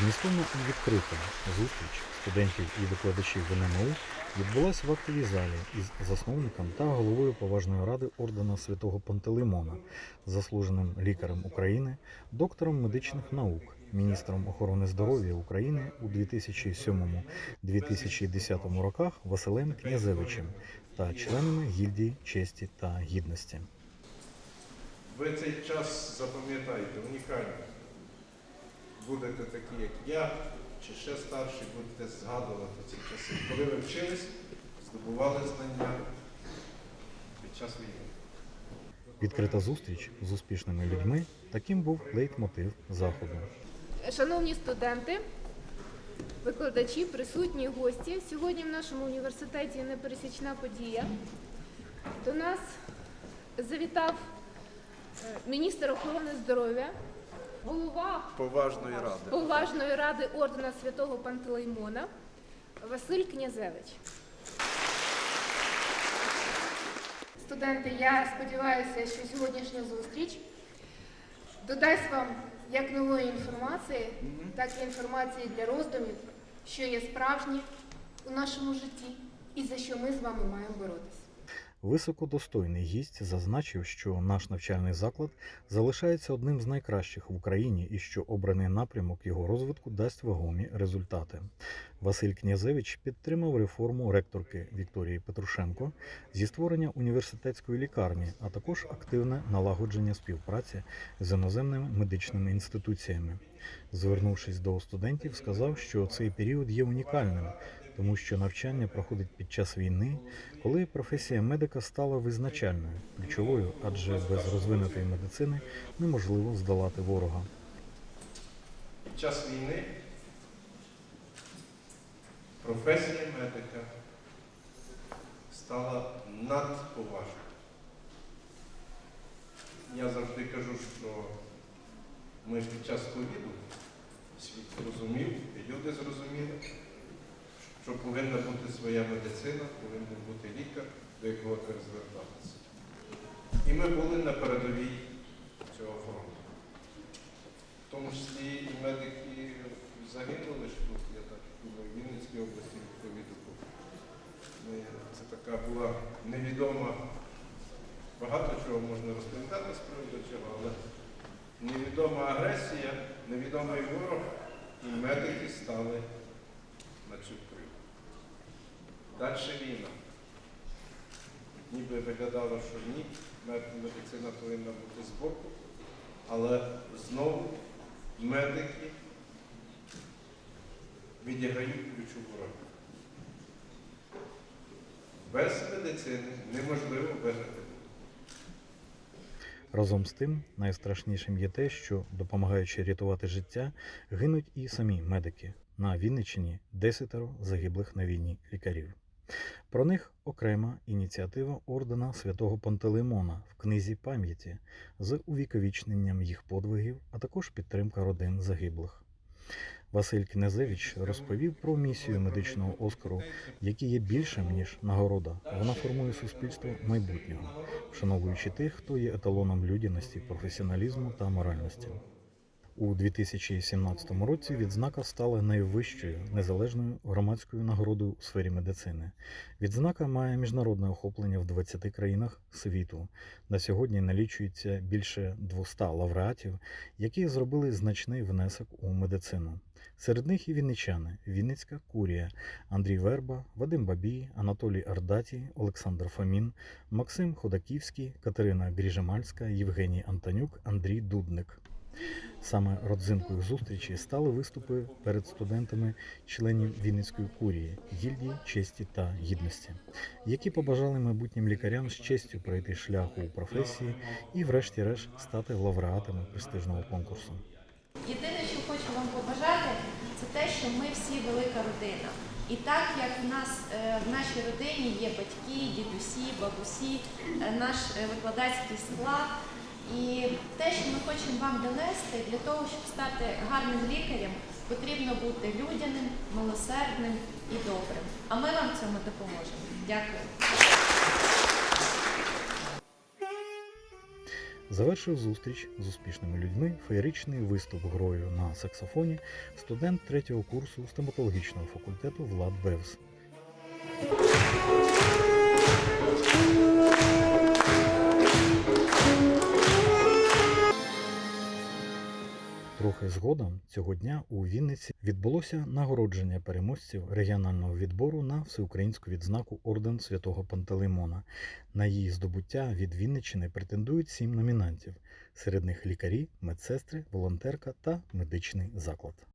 Змістовно і відкрита зустріч студентів і викладачів ВНМУ відбулася в актовій залі із засновником та головою поважної ради ордена святого Пантелеймона, заслуженим лікарем України, доктором медичних наук, міністром охорони здоров'я України у 2007-2010 роках Василем Князевичем та членами гільдії честі та гідності. Ви цей час запам'ятаєте, унікальний. Будете такі, як я, чи ще старші, будете згадувати ці часи, коли ви вчились, здобували знання під час війни. Відкрита зустріч з успішними людьми таким був лейтмотив заходу. Шановні студенти, викладачі, присутні гості, сьогодні в нашому університеті непересічна подія. До нас завітав е, міністр охорони здоров'я, голова Поважної ради. поважної ради ордена святого Пантелеймона Василь Князевич. Студенти, я сподіваюся, що сьогоднішня зустріч додасть вам як нової інформації, так і інформації для роздумів, що є справжнє у нашому житті і за що ми з вами маємо боротися. Високодостойний гість зазначив, що наш навчальний заклад залишається одним з найкращих в Україні і що обраний напрямок його розвитку дасть вагомі результати. Василь Князевич підтримав реформу ректорки Вікторії Петрушенко зі створення університетської лікарні, а також активне налагодження співпраці з іноземними медичними інституціями. Звернувшись до студентів, сказав, що цей період є унікальним, тому що навчання проходить під час війни, коли професія медика стала визначальною, ключовою, адже без розвинутої медицини неможливо здолати ворога. Під час війни професія медика стала надповажною. Я завжди кажу, що ми під час ковіду світ зрозумів, люди зрозуміли, що повинна бути своя медицина, повинен бути лікар, до якого треба звертатися. І ми були на передовій цього фронту. В тому числі і медики загинули ж тут, я так думаю, в Вінницькій області від ковіду був. Ми- Це така була невідома, багато чого можна розповідати з приводу цього, але невідома агресія, невідомий ворог, і медики стали на цю криву. Далі війна. Ніби виглядало, що ні, медицина повинна бути збоку, але знову медики відіграють ключову роль. Без медицини неможливо вижити. Разом з тим, найстрашнішим є те, що, допомагаючи рятувати життя, гинуть і самі медики. На Вінниччині десятеро загиблих на війні лікарів. Про них окрема ініціатива ордена святого Пантелеймона в книзі пам'яті з увіковічненням їх подвигів, а також підтримка родин загиблих. Василь Князевич розповів про місію медичного Оскару, які є більшим ніж нагорода. Вона формує суспільство майбутнього, вшановуючи тих, хто є еталоном людяності, професіоналізму та моральності. У 2017 році відзнака стала найвищою незалежною громадською нагородою у сфері медицини. Відзнака має міжнародне охоплення в 20 країнах світу. На сьогодні налічується більше 200 лауреатів, які зробили значний внесок у медицину. Серед них і вінничани, Вінницька Курія, Андрій Верба, Вадим Бабій, Анатолій Ардатій, Олександр Фомін, Максим Ходаківський, Катерина Гріжемальська, Євгеній Антонюк, Андрій Дудник. Саме родзинкою зустрічі стали виступи перед студентами членів Вінницької курії, гільдії честі та гідності, які побажали майбутнім лікарям з честю пройти шлях у професії і, врешті-решт, стати лауреатами престижного конкурсу. Єдине, що хочу вам побажати, це те, що ми всі велика родина. І так як в нас е, в нашій родині є батьки, дідусі, бабусі, е, наш е, викладацький склад. І те, що ми хочемо вам донести, для того, щоб стати гарним лікарем, потрібно бути людяним, милосердним і добрим. А ми вам цьому допоможемо. Дякую. Завершив зустріч з успішними людьми феєричний виступ грою на саксофоні студент третього курсу стоматологічного факультету Влад Бевс. Трохи згодом цього дня у Вінниці відбулося нагородження переможців регіонального відбору на всеукраїнську відзнаку Орден Святого Пантелеймона. На її здобуття від Вінниччини претендують сім номінантів. Серед них лікарі, медсестри, волонтерка та медичний заклад.